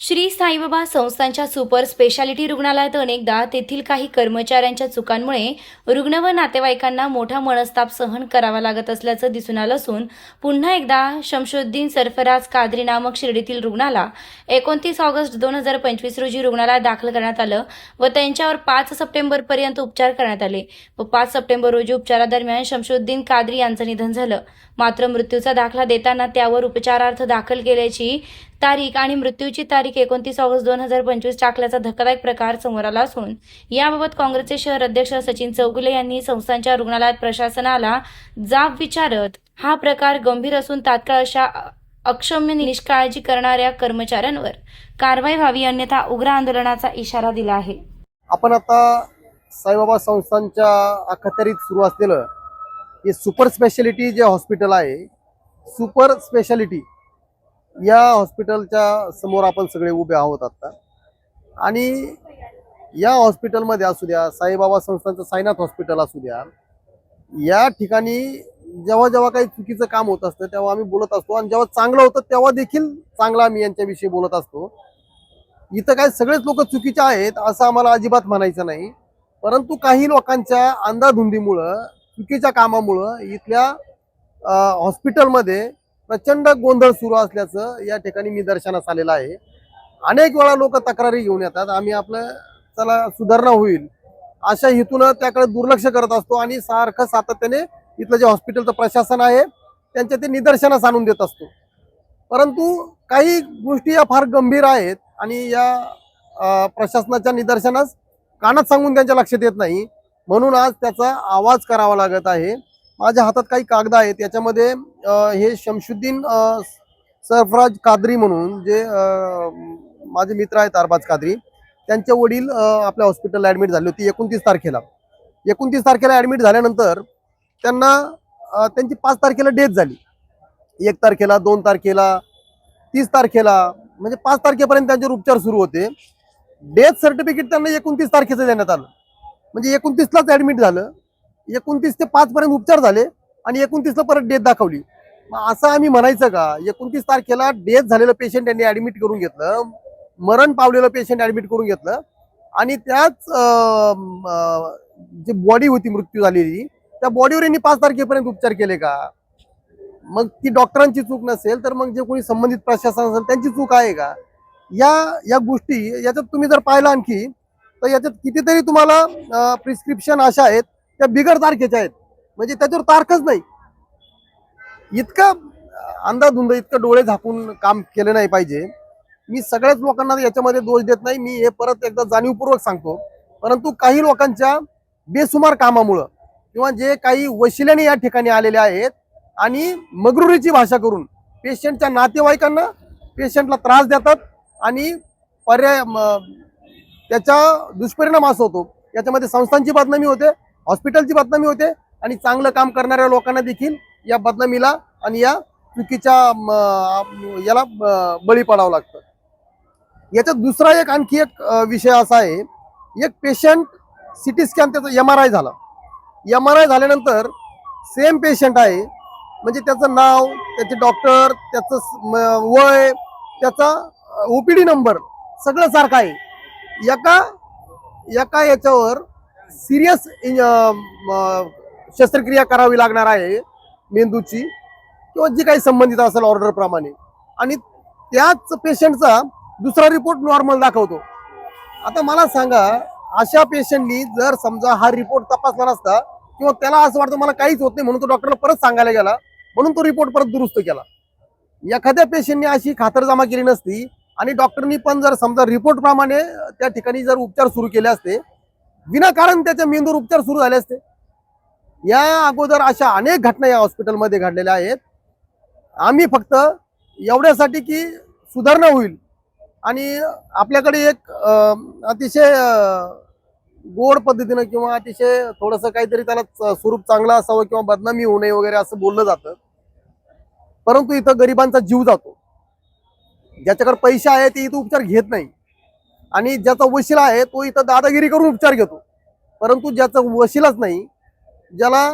श्री साईबाबा संस्थांच्या super speciality रुग्णालयात अनेकदा तेथील काही कर्मचाऱ्यांच्या चुकांमुळे रुग्ण व नातेवाईकांना मोठा मनस्ताप सहन करावा लागत असल्याचं दिसून आलं असून पुन्हा एकदा शमशुद्दीन सरफराज कादरी नामक शिर्डीतील रुग्णाला एकोणतीस ऑगस्ट दोन हजार पंचवीस रोजी रुग्णालयात दाखल करण्यात आलं व त्यांच्यावर पाच सप्टेंबरपर्यंत उपचार करण्यात आले व पाच सप्टेंबर रोजी उपचारादरम्यान शमशुद्दीन कादरी यांचं निधन झालं. मात्र मृत्यूचा दाखला देताना त्यावर उपचारार्थ दाखल केल्याची तारीख आणि मृत्यूची तारीख एकोणतीस ऑगस्ट दोन हजार पंचवीस टाकल्याचा धक्कादायक प्रकार समोर आला असून याबाबत काँग्रेसचे शहर अध्यक्ष सचिन चौगुले यांनी संस्थांच्या रुग्णालयात प्रशासनाला जाब विचारत हा प्रकार गंभीर असून तात्काळ अशा अक्षम्य निष्काळजी करणाऱ्या कर्मचाऱ्यांवर कारवाई व्हावी अन्यथा उग्र आंदोलनाचा इशारा दिला आहे. आपण आता साईबाबा संस्थांच्या अखत्यारीत सुरू असलेलं हे सुपर स्पेशालिटी जे हॉस्पिटल आहे सुपर स्पेशालिटी या हॉस्पिटलच्या समोर आपण सगळे उभे आहोत आता. आणि या हॉस्पिटलमध्ये असू द्या साईबाबा संस्थांचं साईनाथ हॉस्पिटल असू द्या या ठिकाणी जेव्हा जेव्हा काही चुकीचं काम होत असतं तेव्हा आम्ही बोलत असतो. आणि जेव्हा चांगलं होतं तेव्हा देखील चांगलं आम्ही यांच्याविषयी बोलत असतो. इथं काय सगळेच लोक चुकीचे आहेत असं आम्हाला अजिबात म्हणायचं नाही. परंतु काही लोकांच्या अंधाधुंदीमुळं चुकीच्या कामामुळं इथल्या हॉस्पिटलमध्ये प्रचंड गोंधळ सुरू असल्याचं या ठिकाणी निदर्शनास आलेलं आहे. अनेक वेळा लोक तक्रारी घेऊन येतात. आम्ही आपलं चला सुधारणा होईल. अशा हेतून त्याकडे दुर्लक्ष करत असतो आणि सारखं सातत्याने इथलं जे हॉस्पिटलचं प्रशासन आहे त्यांच्या ते निदर्शनास आणून देत असतो. परंतु काही गोष्टी या फार गंभीर आहेत आणि या प्रशासनाच्या निदर्शनास कानात सांगून त्यांच्या लक्षात येत नाही. म्हणून आज त्याचा आवाज करावा लागत आहे. माझ्या हातात काही कागद आहेत. याच्यामध्ये हे शमशुद्दीन सरफराज कादरी म्हणून जे माझे मित्र आहेत अरबाज कादरी त्यांचे वडील आपल्या हॉस्पिटलला ॲडमिट झाले होते एकोणतीस तारखेला. एकोणतीस तारखेला ॲडमिट झाल्यानंतर त्यांना त्यांची पाच तारखेला डेथ झाली. एक तारखेला दोन तारखेला तीस तारखेला म्हणजे पाच तारखेपर्यंत त्यांच्यावर उपचार सुरू होते. डेथ सर्टिफिकेट त्यांना एकोणतीस तारखेचं देण्यात आलं. म्हणजे एकोणतीसलाच ऍडमिट झालं. एकोणतीस ते पाच पर्यंत उपचार झाले आणि एकोणतीसला परत डेथ दाखवली. मग असं आम्ही म्हणायचं का? एकोणतीस तारखेला डेथ झालेलं पेशंट त्यांनी ऍडमिट करून घेतलं. मरण पावलेलं पेशंट ऍडमिट करून घेतलं. आणि त्याच जी बॉडी होती मृत्यू झालेली त्या बॉडीवर यांनी पाच तारखेपर्यंत उपचार केले का? मग ती डॉक्टरांची चूक नसेल तर मग जे कोणी संबंधित प्रशासन असेल त्यांची चूक आहे का? या या गोष्टी याच्यात तुम्ही जर पाहिलं आणखी तर याच्यात कितीतरी तुम्हाला प्रिस्क्रिप्शन अशा आहेत त्या बिगर तारखेच्या आहेत. म्हणजे त्याच्यावर तारखच नाही. इतकं अंदाधुंद इतकं डोळे झाकून काम केलं नाही पाहिजे. मी सगळ्याच लोकांना याच्यामध्ये दोष देत नाही. मी हे परत एकदा जाणीवपूर्वक सांगतो. परंतु काही लोकांच्या बेसुमार कामामुळं किंवा जे काही वशिल्याने या ठिकाणी आलेले आहेत आणि मगरुरीची भाषा करून पेशंटच्या नातेवाईकांना पेशंटला त्रास देतात आणि पर्याय त्याचा दुष्परिणाम असा होतो. याच्यामध्ये संस्थांची बदनामी होते. हॉस्पिटलची बदनामी होते आणि चांगलं काम करणाऱ्या लोकांना देखील या बदनामीला आणि या चुकीच्या याला बळी पडावं लागतं. याच्यात दुसरा एक आणखी एक विषय असा आहे. एक पेशंट सिटी स्कॅन त्याचा एम आर आय झाला. एम आर आय झाल्यानंतर सेम पेशंट आहे. म्हणजे त्याचं नाव त्याचे डॉक्टर त्याचं वय त्याचा वय त्याचा ओपीडी नंबर सगळं सारखं आहे. एका एका याच्यावर सिरियस शस्त्रक्रिया करावी लागणार आहे मेंदूची किंवा जी काही संबंधित असेल ऑर्डर प्रमाणे. आणि त्याच पेशंटचा दुसरा रिपोर्ट नॉर्मल दाखवतो. आता मला सांगा अशा पेशंटनी जर समजा हा रिपोर्ट तपासला नसता किंवा त्याला असं वाटतं मला काहीच होत नाही म्हणून तो डॉक्टरला परत सांगायला गेला म्हणून तो रिपोर्ट परत दुरुस्त केला. एखाद्या पेशंटने अशी खातरजमा केली नसती आणि डॉक्टरनी पण जर समजा रिपोर्ट प्रमाणे त्या ठिकाणी जर उपचार सुरू केले असते विनाकारण त्याच्या मेंदूवर उपचार सुरू झाले असते. या अगोदर अशा अनेक घटना या हॉस्पिटलमध्ये घडलेल्या आहेत. आम्ही फक्त एवढ्यासाठी की सुधारणा होईल. आणि आपल्याकडे एक अतिशय गोड पद्धतीनं किंवा अतिशय थोडंसं काहीतरी त्याला स्वरूप चांगलं असावं किंवा बदनामी होऊ नये वगैरे असं बोललं जातं. परंतु इथं गरिबांचा जीव जातो. ज्याच्याकडे पैसे आहे ते इथं उपचार घेत नाही. आणि ज्याचा वशिला आहे तो इथं दादागिरी करून उपचार घेतो. परंतु ज्याचा वशिलाच नाही ज्याला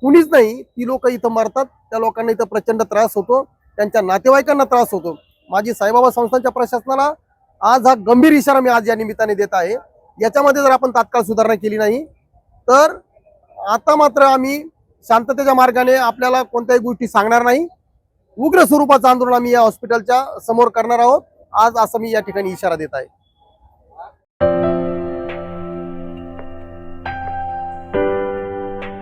कुणीच नाही ती लोक इथं मरतात. त्या लोकांना इथं प्रचंड त्रास होतो. त्यांच्या नातेवाईकांना त्रास होतो. माझी साईबाबा संस्थांच्या प्रशासनाला आज हा गंभीर इशारा मी आज या निमित्ताने देत आहे. याच्यामध्ये जर आपण तात्काळ सुधारणा केली नाही तर आता मात्र आम्ही शांततेच्या मार्गाने आपल्याला कोणत्याही गोष्टी सांगणार नाही. उग्र स्वरूपाचं आंदोलन आम्ही या हॉस्पिटलच्या समोर करणार आहोत. आज असं मी या ठिकाणी इशारा देत आहे.